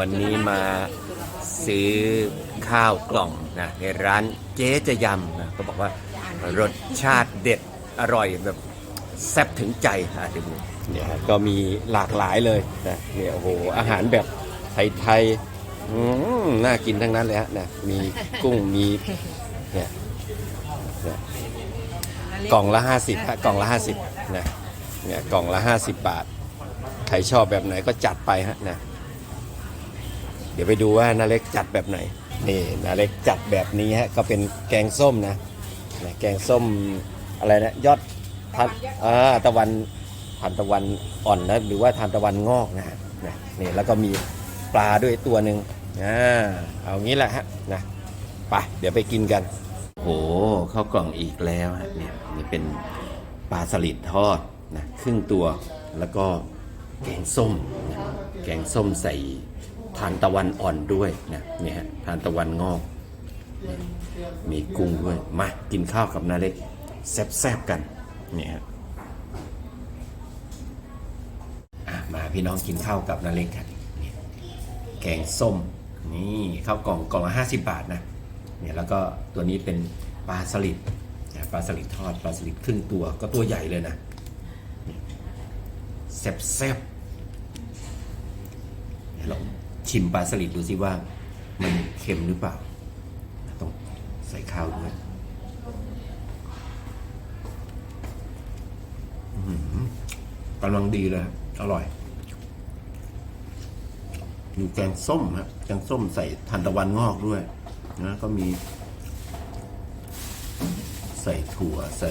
วันนี้มาซื้อข้าวกล่องนะในร้านเจ๊จะยำนะก็บอกว่ารสชาติเด็ดอร่อยแบบแซ่บถึงใจอะเดี๋ยวดูเนี่ยฮะก็มีหลากหลายเลยนะเนี่ยโอ้โหอาหารแบบไทยๆอืมน่ากินทั้งนั้นเลยฮะนะมีกุ้งมีเนี่ยเนี่ยกล่องละ 50ฮะกล่องละ 50นะเนี่ยกล่องละ 50 บาท ใครชอบแบบไหนก็จัดไปฮะนะ ดี๋ยวไปดูว่านาเล็กจัดแบบไหน นี่นาเล็กจัดแบบนี้ฮะก็เป็นแกงส้มนะนะแกงส้มอะไรนะยอดทันอ่าตะวันทานตะวันอ่อนนะหรือว่าทานตะวันงอกนะฮะนะนี่แล้วก็มีปลาด้วยตัวหนึ่งอ่าเอางี้แหละฮะนะไปเดี๋ยวไปกินกันโหข้าวกล่องอีกแล้วฮะเนี่ยนี่เป็นปลาสลิดทอดนะครึ่งตัวแล้วก็แกงส้มนะแกงส้มใส่ ทานตะวันอ่อนด้วยนะเนี่ยฮะทานตะวันงอก มีกุ้งด้วย มา กินข้าวกับนาเล็ก แซ่บๆกันเนี่ยฮะมาพี่น้องกินข้าวกับนาเล็กกันแกงส้ม นี่ข้าวกล่องกล่องละห้าสิบบาทนะเนี่ยแล้วก็ตัวนี้เป็นปลาสลิดปลาสลิดทอดปลาสลิดครึ่งตัวก็ตัวใหญ่เลยนะแซ่บแซ่บๆเดี๋ยวลอง ชิมปลาสลิดดูสิว่า มันเค็มหรือเปล่า ต้องใส่ข้าวด้วยกำลังดีเลยครับอร่อย มีแกงส้มครับแกงส้มใส่ทานตะวันงอกด้วยนะก็มี ใส่ถั่วใส่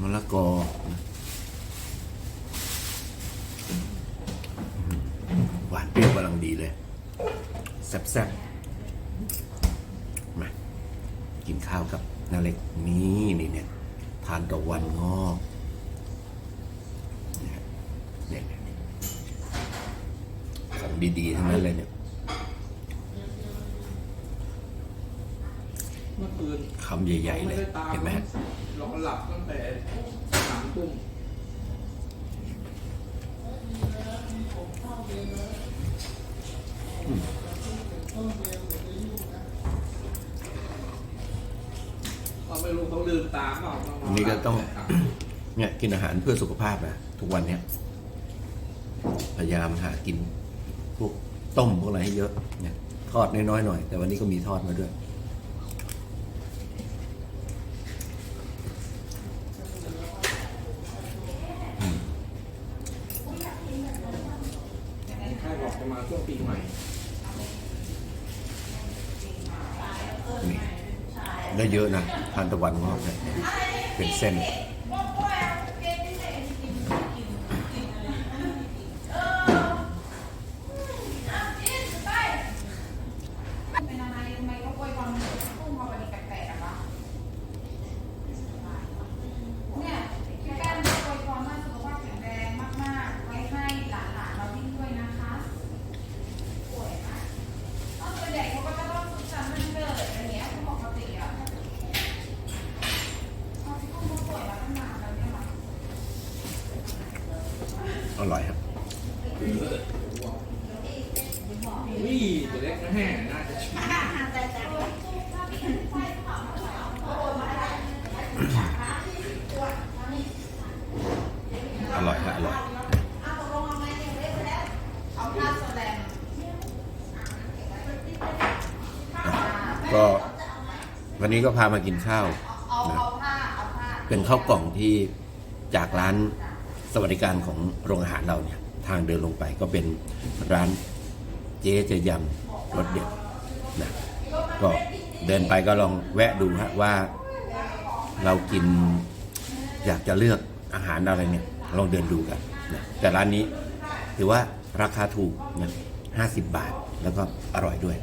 มะละกอนะอืมหวานเปรี้ยว กำลังดีเลย แซ่บๆ มา กินข้าวกับนาเล็กนี่นี่เนี่ย ทานตะวันงอกเนี่ยเนี่ยเนี่ยของดีๆ ทั้งนั้นเลยเนี่ยเมื่อคืนคำใหญ่ ๆ เลยไม่ได้ตามเห็นไหมฮะหลอนหลับตั้งแต่สามทุ่ม ไม่รู้เขาลืมตามเปล่าอันนี้ก็ต้อง เนี่ยกินอาหารเพื่อสุขภาพนะทุกวันเนี้ยพยายามหากินพวกต้มพวกอะไรให้เยอะเนี่ยทอดน้อยๆหน่อย แต่วันนี้ก็มีทอดมาด้วย ใครบอกจะมาช่วงปีใหม่ นี่ ได้เยอะนะทานตะวันงอกเนี่ยเป็นเส้นไป็นานๆทำไมเขาโวยความกุ้งมาวันนี้แปลกๆอะคะเนี่ยพี่แก้มโวยความว่าสุขภาพแข็งแรงมากๆ ไว้ให้หลานๆเรายิ่งด้วยนะคะป่วยนะตอนเด็กเขาก็จะต้องสุขสันต์วันเกิดอะไรเงี้ยเขาปกติอะเขาที่เขาป่วยมาตั้งนานแล้วเนี่ยค่ะ อร่อยครับนี่ตัวเล็กนะแห่น่าจะชิมอร่อยครับอร่อยเอาผ้าแสดงก็วันนี้ก็พามากินข้าวเอานะเอาผ้าเอาผ้าเป็นข้าวกล่องที่จากร้าน สวัสดิการของโรงอาหารเราเนี่ยทางเดินลงไปก็เป็นร้านเจ๊จะยำรสเด็ดนะก็เดินไปก็ลองแวะดูฮะว่าเรากินอยากจะเลือกอาหารอะไรเนี่ยลองเดินดูกันนะแต่ร้านนี้ถือว่าราคาถูกนะห้าสิบบาทแล้วก็อร่อยด้วย